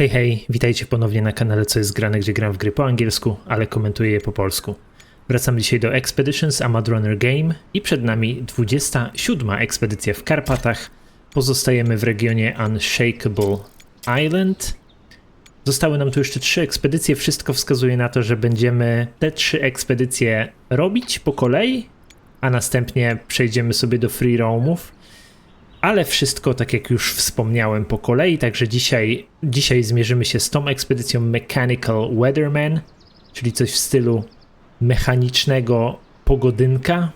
Hej, hej, witajcie ponownie na kanale Co jest grane, gdzie gram w gry po angielsku, ale komentuję je po polsku. Wracam dzisiaj do Expeditions a Mad Runner Game i przed nami 27 ekspedycja w Karpatach. Pozostajemy w regionie Unshakable Island. Zostały nam tu jeszcze trzy ekspedycje. Wszystko wskazuje na to, że będziemy te trzy ekspedycje robić po kolei, a następnie przejdziemy sobie do free roamów. Ale wszystko, tak jak już wspomniałem, po kolei. Także dzisiaj, dzisiaj zmierzymy się z tą ekspedycją Mechanical Weatherman, czyli coś w stylu mechanicznego pogodynka.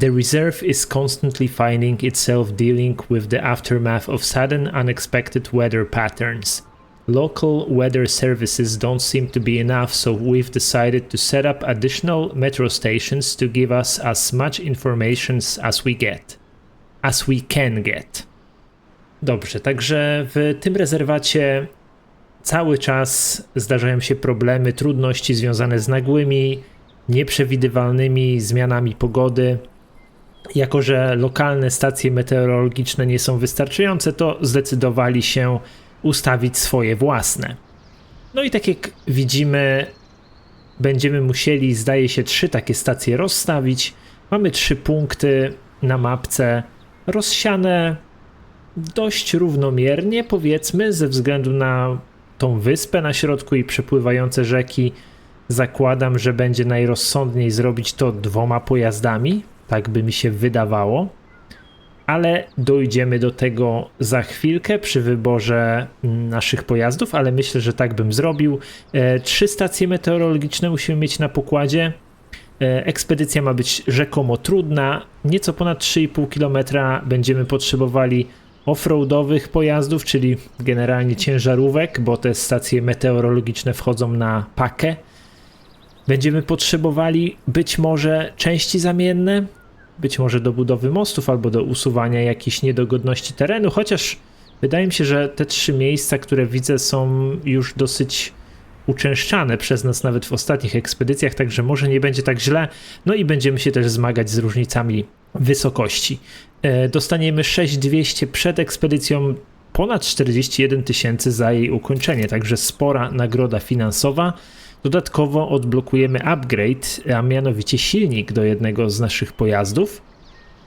The reserve is constantly finding itself dealing with the aftermath of sudden, unexpected weather patterns. Local weather services don't seem to be enough, so we've decided to set up additional metro stations to give us as much information as we get. As we can get. Dobrze, także w tym rezerwacie cały czas zdarzają się problemy, trudności związane z nagłymi, nieprzewidywalnymi zmianami pogody. Jako, że lokalne stacje meteorologiczne nie są wystarczające, to zdecydowali się ustawić swoje własne. No i tak jak widzimy, będziemy musieli, zdaje się, trzy takie stacje rozstawić. Mamy trzy punkty na mapce, rozsiane dość równomiernie, powiedzmy, ze względu na tą wyspę na środku i przepływające rzeki. Zakładam, że będzie najrozsądniej zrobić to dwoma pojazdami, tak by mi się wydawało. Ale dojdziemy do tego za chwilkę przy wyborze naszych pojazdów, ale myślę, że tak bym zrobił. E, trzy stacje meteorologiczne musimy mieć na pokładzie. E, Ekspedycja ma być rzekomo trudna. Nieco ponad 3,5 km będziemy potrzebowali offroadowych pojazdów, czyli generalnie ciężarówek, bo te stacje meteorologiczne wchodzą na pakę. Będziemy potrzebowali być może części zamienne, być może do budowy mostów albo do usuwania jakichś niedogodności terenu, chociaż wydaje mi się, że te trzy miejsca, które widzę, są już dosyć uczęszczane przez nas nawet w ostatnich ekspedycjach, także może nie będzie tak źle. No i będziemy się też zmagać z różnicami wysokości. E, Dostaniemy 6200 przed ekspedycją, ponad 41 tysięcy za jej ukończenie, także spora nagroda finansowa. Dodatkowo odblokujemy upgrade, a mianowicie silnik do jednego z naszych pojazdów.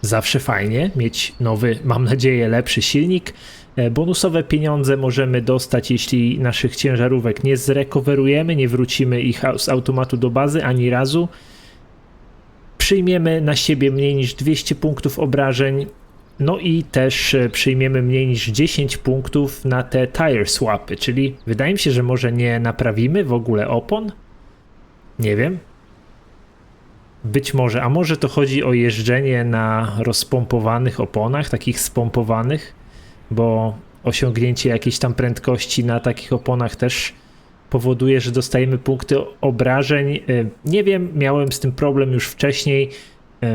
Zawsze fajnie mieć nowy, mam nadzieję, lepszy silnik. E, Bonusowe pieniądze możemy dostać, jeśli naszych ciężarówek nie zrekowerujemy, nie wrócimy ich z automatu do bazy ani razu. Przyjmiemy na siebie mniej niż 200 punktów obrażeń. No i też e, przyjmiemy mniej niż 10 punktów na te tire swapy, czyli wydaje mi się, że może nie naprawimy w ogóle opon. Nie wiem. Być może, a może to chodzi o jeżdżenie na rozpompowanych oponach, takich spompowanych, bo osiągnięcie jakiejś tam prędkości na takich oponach też powoduje, że dostajemy punkty obrażeń. Y, Nie wiem, miałem z tym problem już wcześniej. y,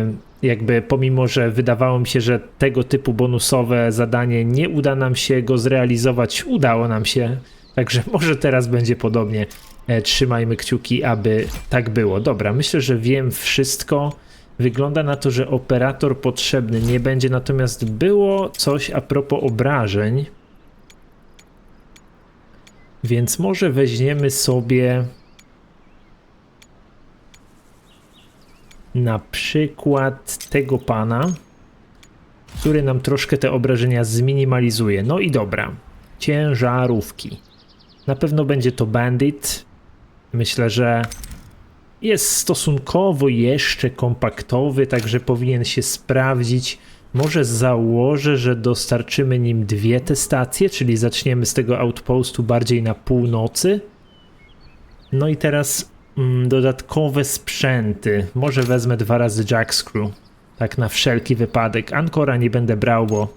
Jakby pomimo, że wydawało mi się, że tego typu bonusowe zadanie nie uda nam się go zrealizować, udało nam się. Także może teraz będzie podobnie. E, Trzymajmy kciuki, aby tak było. Dobra, myślę, że wiem wszystko. Wygląda na to, że operator potrzebny nie będzie, natomiast było coś a propos obrażeń. Więc może weźmiemy sobie na przykład tego pana, który nam troszkę te obrażenia zminimalizuje. No i dobra, ciężarówki. Na pewno będzie to Bandit. Myślę, że jest stosunkowo jeszcze kompaktowy, także powinien się sprawdzić. Może założę, że dostarczymy nim dwie te stacje, czyli zaczniemy z tego outpostu bardziej na północy. No i teraz mm, dodatkowe sprzęty. Może wezmę dwa razy jackscrew, tak na wszelki wypadek. Ankora nie będę brał, bo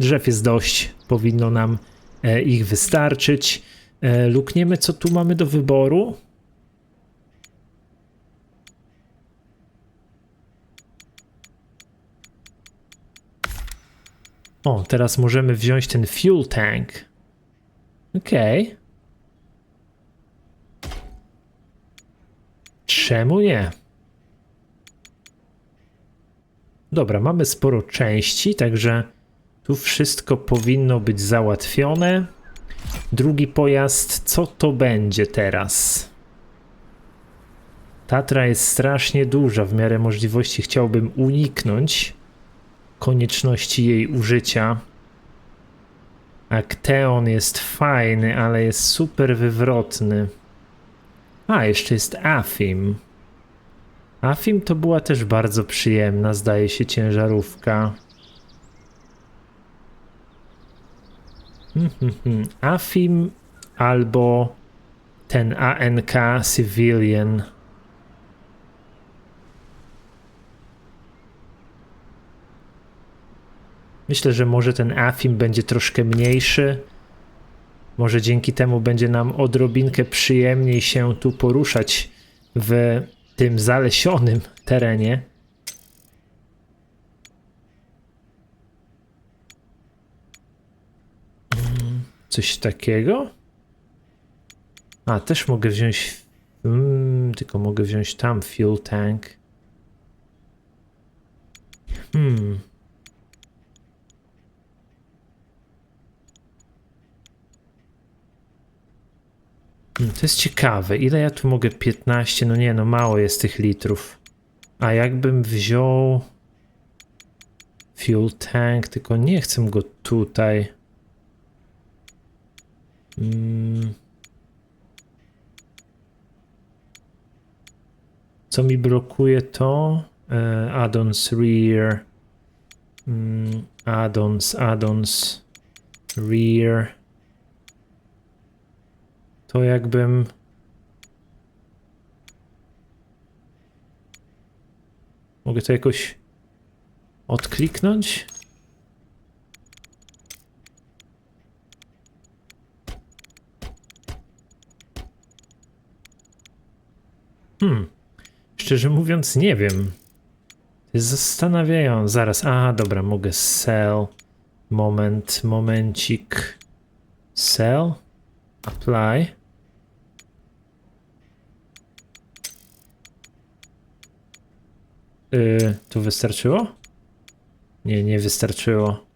drzew jest dość, powinno nam e, ich wystarczyć. E, lukniemy, co tu mamy do wyboru. O, teraz możemy wziąć ten fuel tank. Okej. Czemu nie? Dobra, mamy sporo części, także tu wszystko powinno być załatwione. Drugi pojazd, co to będzie teraz? Tatra jest strasznie duża, w miarę możliwości chciałbym uniknąć konieczności jej użycia. Akteon jest fajny, ale jest super wywrotny. A, jeszcze jest Afim. Afim to była też bardzo przyjemna, zdaje się, ciężarówka. Mhm, Afim albo ten ANK Civilian. Myślę, że może ten Afim będzie troszkę mniejszy. Może dzięki temu będzie nam odrobinkę przyjemniej się tu poruszać w tym zalesionym terenie. Mm, Coś takiego? A, też mogę wziąć. Mm, tylko mogę wziąć tam fuel tank. Hmm. To jest ciekawe. Ile ja tu mogę? 15? No nie, no mało jest tych litrów. A jakbym wziął fuel tank, tylko nie chcę go tutaj. Mm. Co mi blokuje to? E, addons rear. Mm, addons, addons rear. To jakbym. Mogę to jakoś odkliknąć? Hmm. Szczerze mówiąc, nie wiem. Zastanawiające. Zaraz. A, dobra, mogę sell. Moment, momencik. Sell. Apply. Yy, tu wystarczyło? Nie, nie wystarczyło.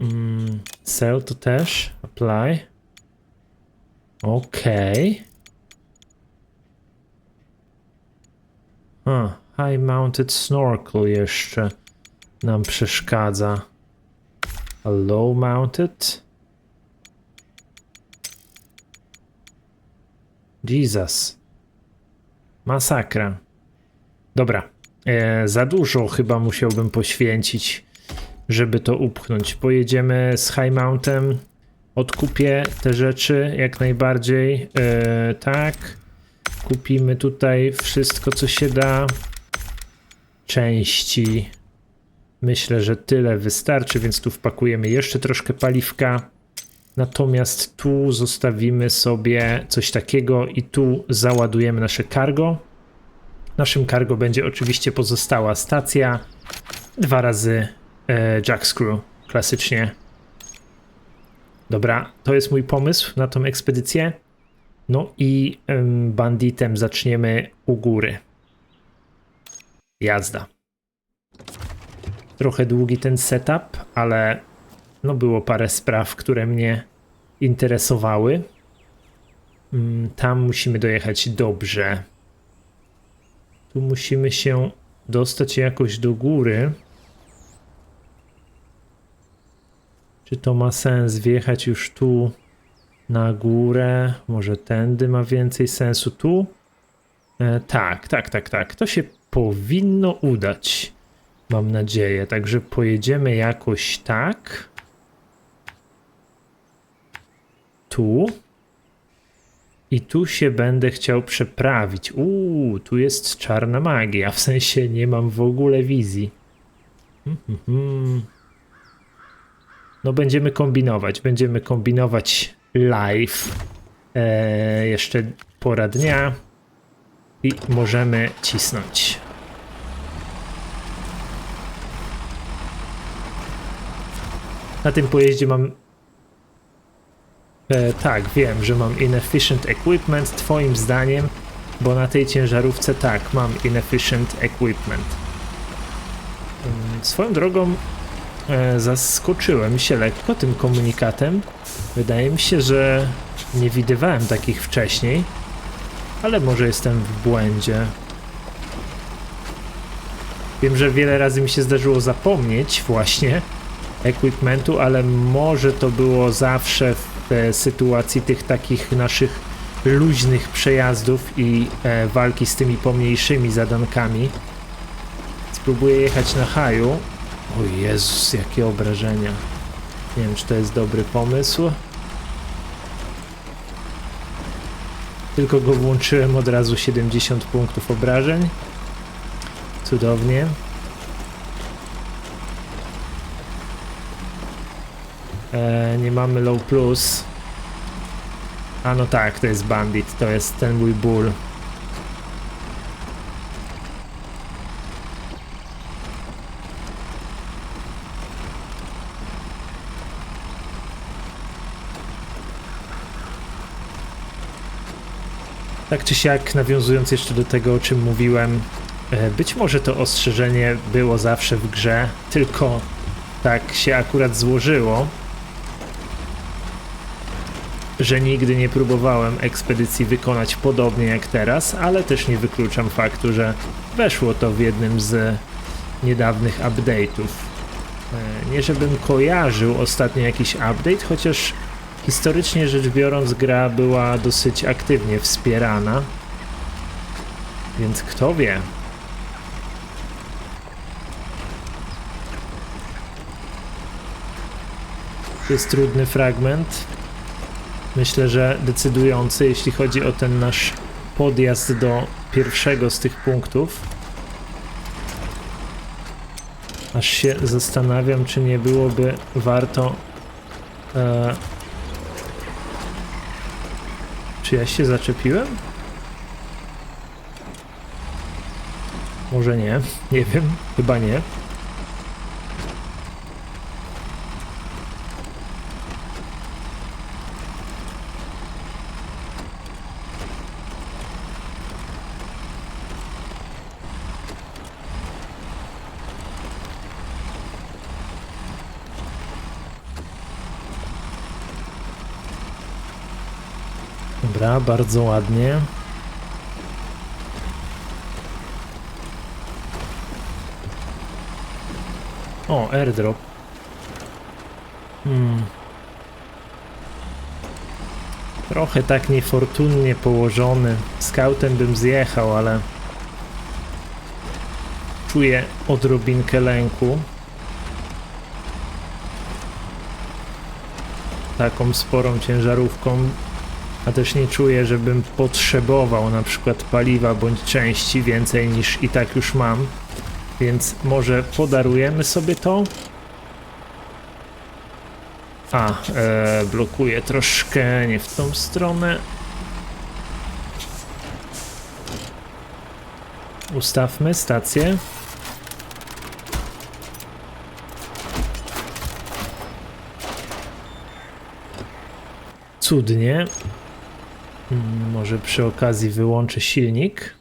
Mm, sell to też. Apply. Okej. A, high mounted snorkel jeszcze nam przeszkadza. A low mounted? Jesus. Masakra. Dobra. E, za dużo chyba musiałbym poświęcić, żeby to upchnąć. Pojedziemy z High Mountem. Odkupię te rzeczy jak najbardziej. E, tak. Kupimy tutaj wszystko, co się da. Części. Myślę, że tyle wystarczy, więc tu wpakujemy jeszcze troszkę paliwka. Natomiast tu zostawimy sobie coś takiego i tu załadujemy nasze cargo. Naszym cargo będzie oczywiście pozostała stacja. Dwa razy e, jack screw, klasycznie. Dobra, to jest mój pomysł na tą ekspedycję. No i em, banditem zaczniemy u góry. Jazda. Trochę długi ten setup, ale no było parę spraw, które mnie interesowały. Mm, Tam musimy dojechać dobrze. Tu musimy się dostać jakoś do góry. Czy to ma sens wjechać już tu na górę? Może tędy ma więcej sensu tu? E, tak, tak, tak, tak. To się powinno udać. Mam nadzieję. Także pojedziemy jakoś tak. Tu. I tu się będę chciał przeprawić. Uuu, tu jest czarna magia. W sensie nie mam w ogóle wizji. Mhm, mhm. No będziemy kombinować. Będziemy kombinować live. E, jeszcze pora dnia. I możemy cisnąć. Na tym pojeździe mam E, tak, wiem, że mam inefficient equipment, twoim zdaniem, bo na tej ciężarówce tak, mam inefficient equipment. Mm, Swoją drogą, e, zaskoczyłem się lekko tym komunikatem. Wydaje mi się, że nie widywałem takich wcześniej, ale może jestem w błędzie. Wiem, że wiele razy mi się zdarzyło zapomnieć właśnie equipmentu, ale może to było zawsze w e, sytuacji tych takich naszych luźnych przejazdów i e, walki z tymi pomniejszymi zadankami. Spróbuję jechać na haju. O Jezus, jakie obrażenia. Nie wiem, czy to jest dobry pomysł. Tylko go włączyłem od razu 70 punktów obrażeń. Cudownie. E, nie mamy low plus. A no tak, to jest bandit, to jest ten mój ból. Tak czy siak, nawiązując jeszcze do tego, o czym mówiłem, e, być może to ostrzeżenie było zawsze w grze, tylko tak się akurat złożyło, że nigdy nie próbowałem ekspedycji wykonać podobnie jak teraz, ale też nie wykluczam faktu, że weszło to w jednym z niedawnych update'ów. E, Nie żebym kojarzył ostatnio jakiś update, chociaż historycznie rzecz biorąc gra była dosyć aktywnie wspierana. Więc kto wie? Jest trudny fragment. Myślę, że decydujący, jeśli chodzi o ten nasz podjazd do pierwszego z tych punktów. Aż się zastanawiam, czy nie byłoby warto. E, czy ja się zaczepiłem? Może nie, nie wiem, chyba nie. Dobra, bardzo ładnie. O, airdrop. Hmm. Trochę tak niefortunnie położony. Skautem bym zjechał, ale czuję odrobinkę lęku. Taką sporą ciężarówką a też nie czuję, żebym potrzebował na przykład paliwa bądź części więcej niż i tak już mam. Więc może podarujemy sobie to. A, e, blokuję troszkę nie w tą stronę. Ustawmy stację. Cudnie. Mm, Może przy okazji wyłączę silnik.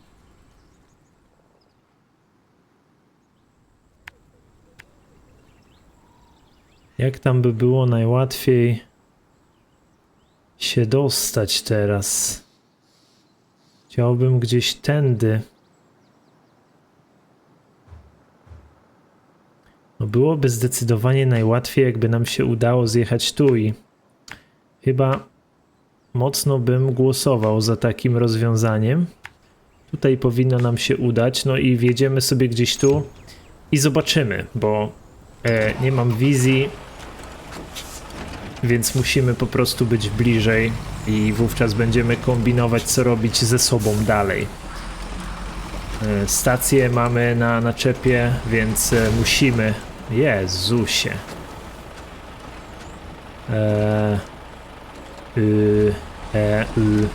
Jak tam by było najłatwiej się dostać teraz? Chciałbym gdzieś tędy. No byłoby zdecydowanie najłatwiej, jakby nam się udało zjechać tu i chyba mocno bym głosował za takim rozwiązaniem. Tutaj powinno nam się udać, no i wjedziemy sobie gdzieś tu i zobaczymy, bo e, nie mam wizji, więc musimy po prostu być bliżej i wówczas będziemy kombinować, co robić ze sobą dalej. E, stację mamy na naczepie, więc e, musimy... Jezusie. Eee... Y, e, y.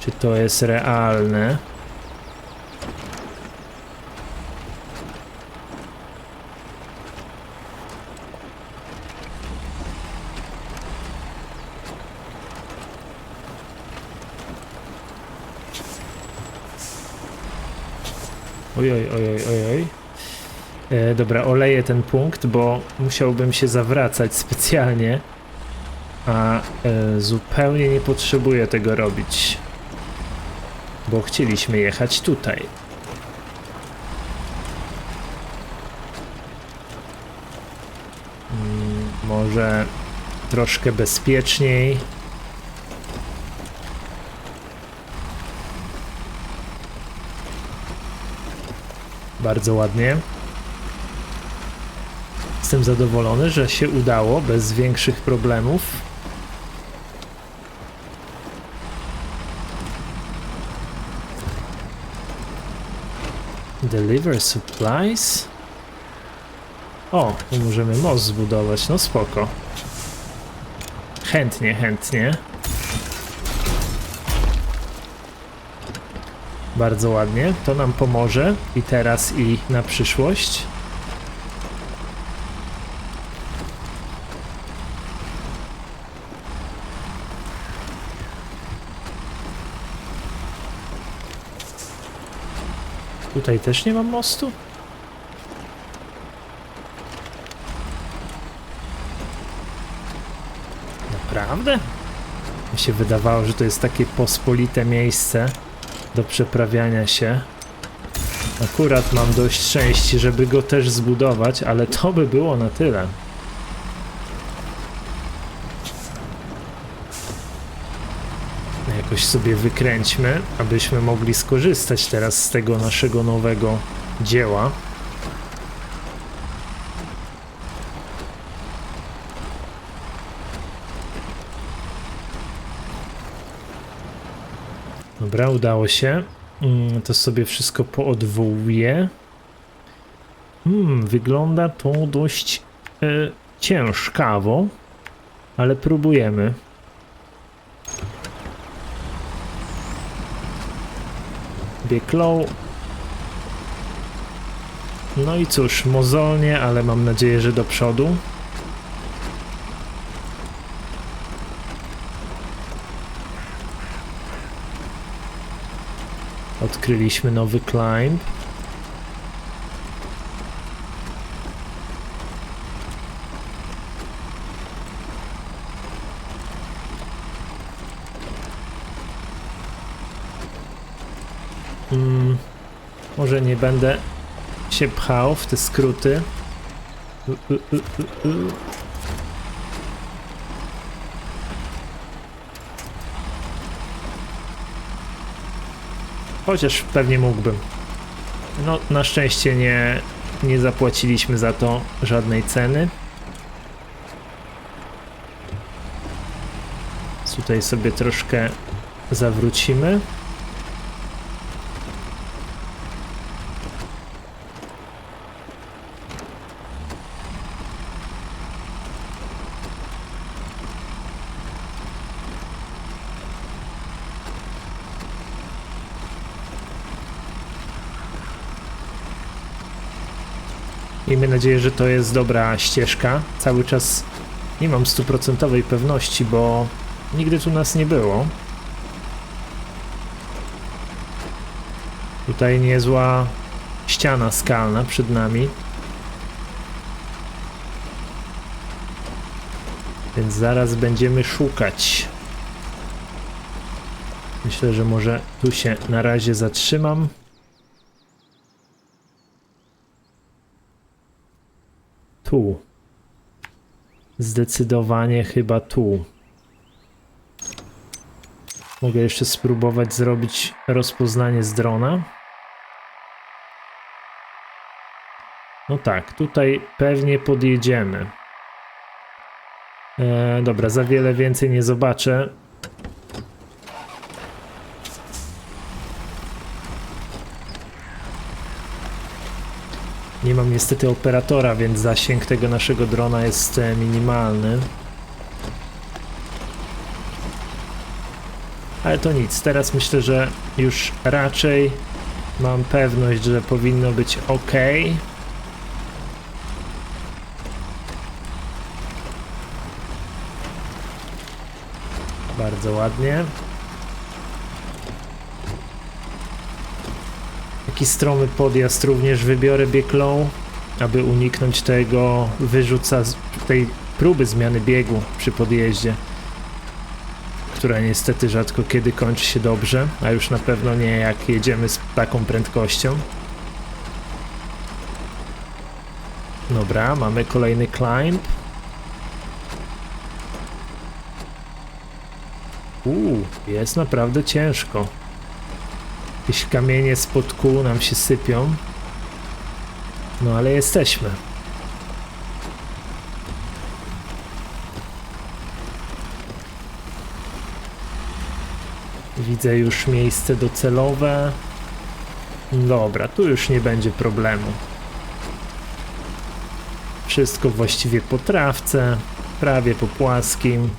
Czy to jest realne? Ojoj, ojoj, ojoj. E, dobra, oleję ten punkt, bo musiałbym się zawracać specjalnie, a e, zupełnie nie potrzebuję tego robić, bo chcieliśmy jechać tutaj. Mm, może troszkę bezpieczniej. Bardzo ładnie. Jestem zadowolony, że się udało bez większych problemów. Deliver supplies? O, możemy most zbudować, no spoko. Chętnie, chętnie. Bardzo ładnie, to nam pomoże i teraz i na przyszłość. Tutaj też nie mam mostu? Naprawdę? Mi się wydawało, że to jest takie pospolite miejsce do przeprawiania się. Akurat mam dość szczęście, żeby go też zbudować, ale to by było na tyle. Jakoś sobie wykręćmy, abyśmy mogli skorzystać teraz z tego naszego nowego dzieła. Dobra, udało się. Mm, To sobie wszystko poodwołuję. Hmm, wygląda to dość e, ciężkawo, ale próbujemy. Bieg low. No i cóż, mozolnie, ale mam nadzieję, że do przodu. Odkryliśmy nowy climb. Mm, może nie będę się pchał w te skróty. U, u, u, u, u. Chociaż pewnie mógłbym. No, na szczęście nie, nie zapłaciliśmy za to żadnej ceny. Tutaj sobie troszkę zawrócimy. Nadzieję, że to jest dobra ścieżka. Cały czas nie mam stuprocentowej pewności, bo nigdy tu nas nie było. Tutaj niezła ściana skalna przed nami. Więc zaraz będziemy szukać. Myślę, że może tu się na razie zatrzymam. Tu. Zdecydowanie chyba tu. Mogę jeszcze spróbować zrobić rozpoznanie z drona. No tak, tutaj pewnie podjedziemy. E, dobra, za wiele więcej nie zobaczę. Nie mam niestety operatora, więc zasięg tego naszego drona jest e, minimalny. Ale to nic, teraz myślę, że już raczej mam pewność, że powinno być ok. Bardzo ładnie. Taki stromy podjazd również wybiorę bieg low. aby uniknąć tego wyrzuca tej próby zmiany biegu przy podjeździe, która niestety rzadko kiedy kończy się dobrze, a już na pewno nie jak jedziemy z taką prędkością. Dobra, mamy kolejny climb. Uuu, jest naprawdę ciężko. Jakieś kamienie spod kół nam się sypią. No ale jesteśmy. Widzę już miejsce docelowe. Dobra, tu już nie będzie problemu. Wszystko właściwie po trawce, prawie po płaskim.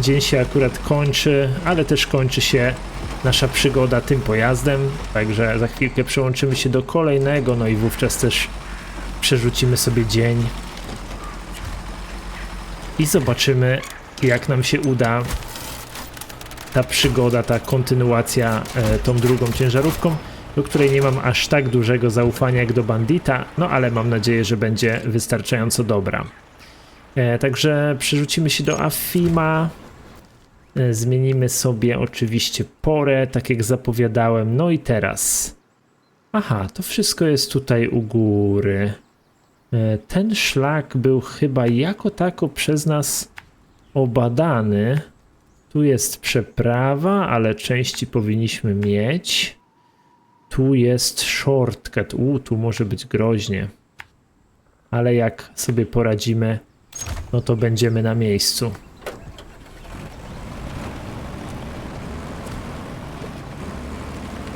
Dzień się akurat kończy, ale też kończy się nasza przygoda tym pojazdem, także za chwilkę przełączymy się do kolejnego, no i wówczas też przerzucimy sobie dzień i zobaczymy, jak nam się uda ta przygoda, ta kontynuacja e, tą drugą ciężarówką, do której nie mam aż tak dużego zaufania jak do Bandita, no ale mam nadzieję, że będzie wystarczająco dobra. E, także przerzucimy się do Afima. E, Zmienimy sobie oczywiście porę, tak jak zapowiadałem. No i teraz. Aha, to wszystko jest tutaj u góry. E, Ten szlak był chyba jako tako przez nas obadany. Tu jest przeprawa, ale części powinniśmy mieć. Tu jest shortcut. U, tu może być groźnie. Ale jak sobie poradzimy, no to będziemy na miejscu.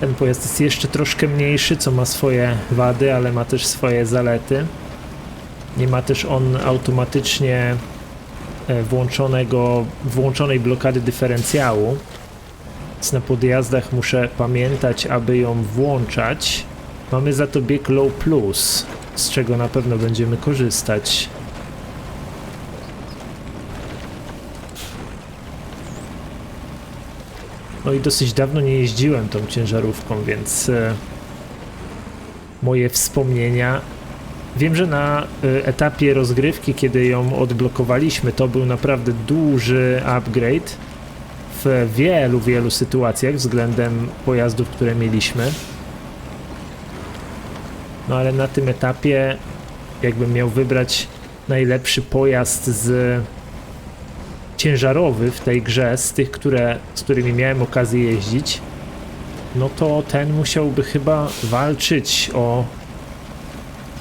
Ten pojazd jest jeszcze troszkę mniejszy, co ma swoje wady, ale ma też swoje zalety. Nie ma też on automatycznie e, włączonego, włączonej blokady dyferencjału. Więc na podjazdach muszę pamiętać, aby ją włączać. Mamy za to bieg low plus, z czego na pewno będziemy korzystać. No i dosyć dawno nie jeździłem tą ciężarówką, więc e, moje wspomnienia. Wiem, że na e, etapie rozgrywki, kiedy ją odblokowaliśmy, to był naprawdę duży upgrade w wielu, wielu sytuacjach względem pojazdów, które mieliśmy. No ale na tym etapie, jakbym miał wybrać najlepszy pojazd z ciężarowy w tej grze, z tych, które, z którymi miałem okazję jeździć, no to ten musiałby chyba walczyć o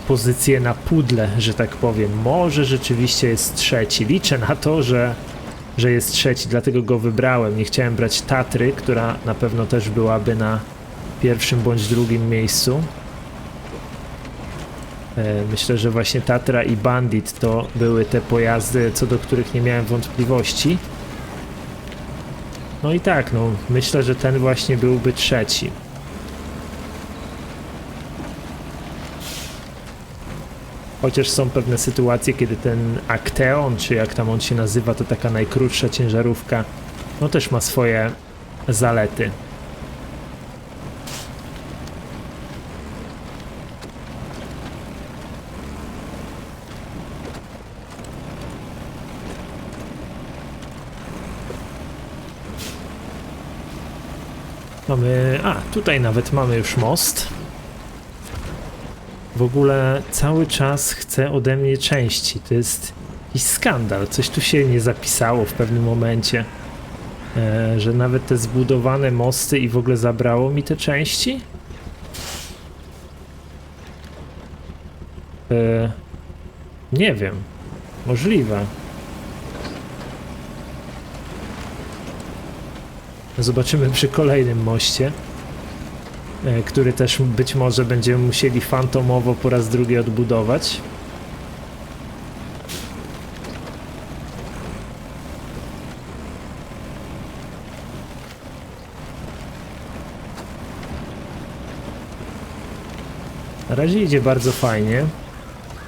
pozycję na pudle, że tak powiem. Może rzeczywiście jest trzeci. Liczę na to, że, że jest trzeci, dlatego go wybrałem. Nie chciałem brać Tatry, która na pewno też byłaby na pierwszym bądź drugim miejscu. E, Myślę, że właśnie Tatra i Bandit to były te pojazdy, co do których nie miałem wątpliwości. No i tak, no myślę, że ten właśnie byłby trzeci. Chociaż są pewne sytuacje, kiedy ten Acteon, czy jak tam on się nazywa, to taka najkrótsza ciężarówka, no też ma swoje zalety. Mamy. A, tutaj nawet mamy już most. W ogóle cały czas chce ode mnie części. To jest jakiś skandal. Coś tu się nie zapisało w pewnym momencie. E, że nawet te zbudowane mosty i w ogóle zabrało mi te części? E, nie wiem. Możliwe. Zobaczymy przy kolejnym moście, e, który też być może będziemy musieli fantomowo po raz drugi odbudować. Na razie idzie bardzo fajnie.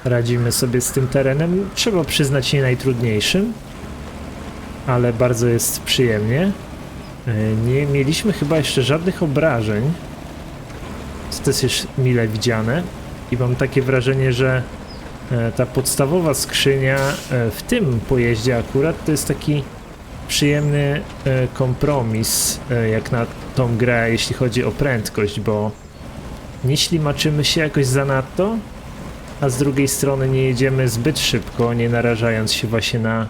Radzimy sobie z tym terenem. Trzeba przyznać nie najtrudniejszym, ale bardzo jest przyjemnie. E, Nie mieliśmy chyba jeszcze żadnych obrażeń. Co to jest już mile widziane i mam takie wrażenie, że e, ta podstawowa skrzynia e, w tym pojeździe akurat to jest taki przyjemny kompromis jak na tą grę, jeśli chodzi o prędkość, bo nie ślimaczymy się jakoś zanadto, a z drugiej strony nie jedziemy zbyt szybko, nie narażając się właśnie na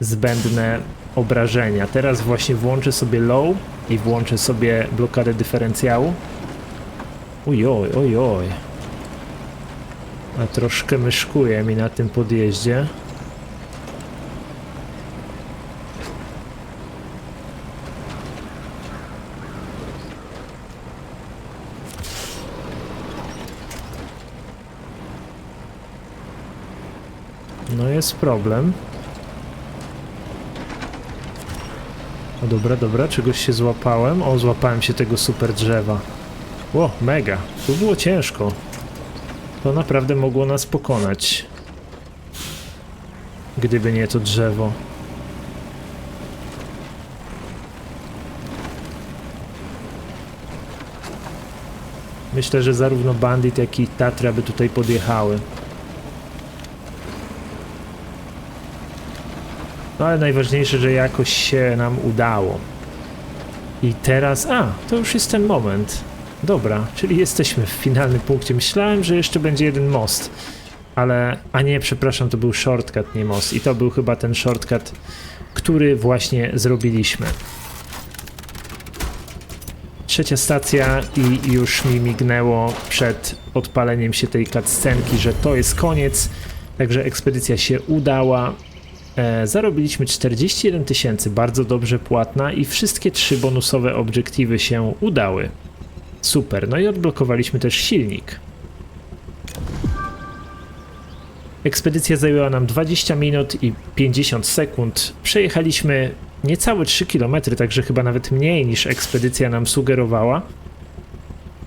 zbędne obrażenia. Teraz właśnie włączę sobie low i włączę sobie blokadę dyferencjału. Ojoj, ojoj. A troszkę myszkuje mi na tym podjeździe. No jest problem. O dobra, dobra, czegoś się złapałem. O, złapałem się tego super drzewa. Ło, mega. Tu było ciężko. To naprawdę mogło nas pokonać. Gdyby nie to drzewo. Myślę, że zarówno Bandit, jak i Tatra by tutaj podjechały. No ale najważniejsze, że jakoś się nam udało. I teraz, a, to już jest ten moment. Dobra, czyli jesteśmy w finalnym punkcie. Myślałem, że jeszcze będzie jeden most, ale, a nie, przepraszam, to był shortcut, nie most. I to był chyba ten shortcut, który właśnie zrobiliśmy. Trzecia stacja i już mi mignęło przed odpaleniem się tej cutscenki, że to jest koniec. Także ekspedycja się udała. E, zarobiliśmy 41 tysięcy, bardzo dobrze płatna i wszystkie trzy bonusowe obiektywy się udały. Super, no i odblokowaliśmy też silnik. Ekspedycja zajęła nam 20 minut i 50 sekund. Przejechaliśmy niecałe 3 km, także chyba nawet mniej niż ekspedycja nam sugerowała.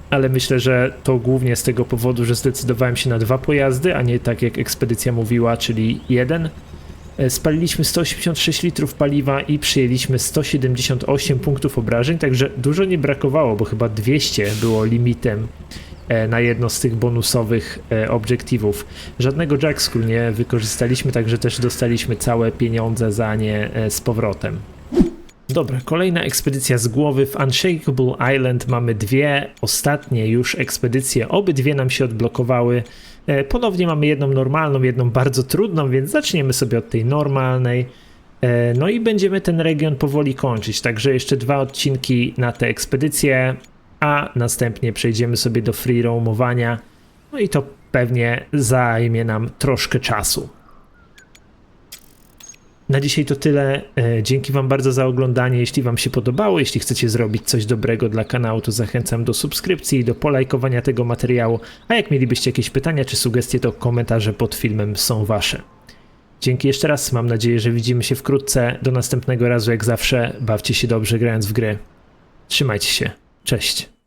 Ale myślę, że to głównie z tego powodu, że zdecydowałem się na dwa pojazdy, a nie tak jak ekspedycja mówiła, czyli jeden. E, Spaliliśmy 186 litrów paliwa i przyjęliśmy 178 punktów obrażeń, także dużo nie brakowało, bo chyba 200 było limitem e, na jedno z tych bonusowych e, obiektywów. Żadnego jackscrew nie wykorzystaliśmy, także też dostaliśmy całe pieniądze za nie z powrotem. Dobra, kolejna ekspedycja z głowy. W Unshakable Island mamy dwie ostatnie już ekspedycje. Obydwie nam się odblokowały. E, Ponownie mamy jedną normalną, jedną bardzo trudną, więc zaczniemy sobie od tej normalnej. E, No i będziemy ten region powoli kończyć. Także jeszcze dwa odcinki na tę ekspedycję, a następnie przejdziemy sobie do free roamowania. No i to pewnie zajmie nam troszkę czasu. Na dzisiaj to tyle. E, Dzięki Wam bardzo za oglądanie. Jeśli Wam się podobało, jeśli chcecie zrobić coś dobrego dla kanału, to zachęcam do subskrypcji i do polajkowania tego materiału. A jak mielibyście jakieś pytania czy sugestie, to komentarze pod filmem są Wasze. Dzięki jeszcze raz. Mam nadzieję, że widzimy się wkrótce. Do następnego razu, jak zawsze. Bawcie się dobrze grając w gry. Trzymajcie się. Cześć.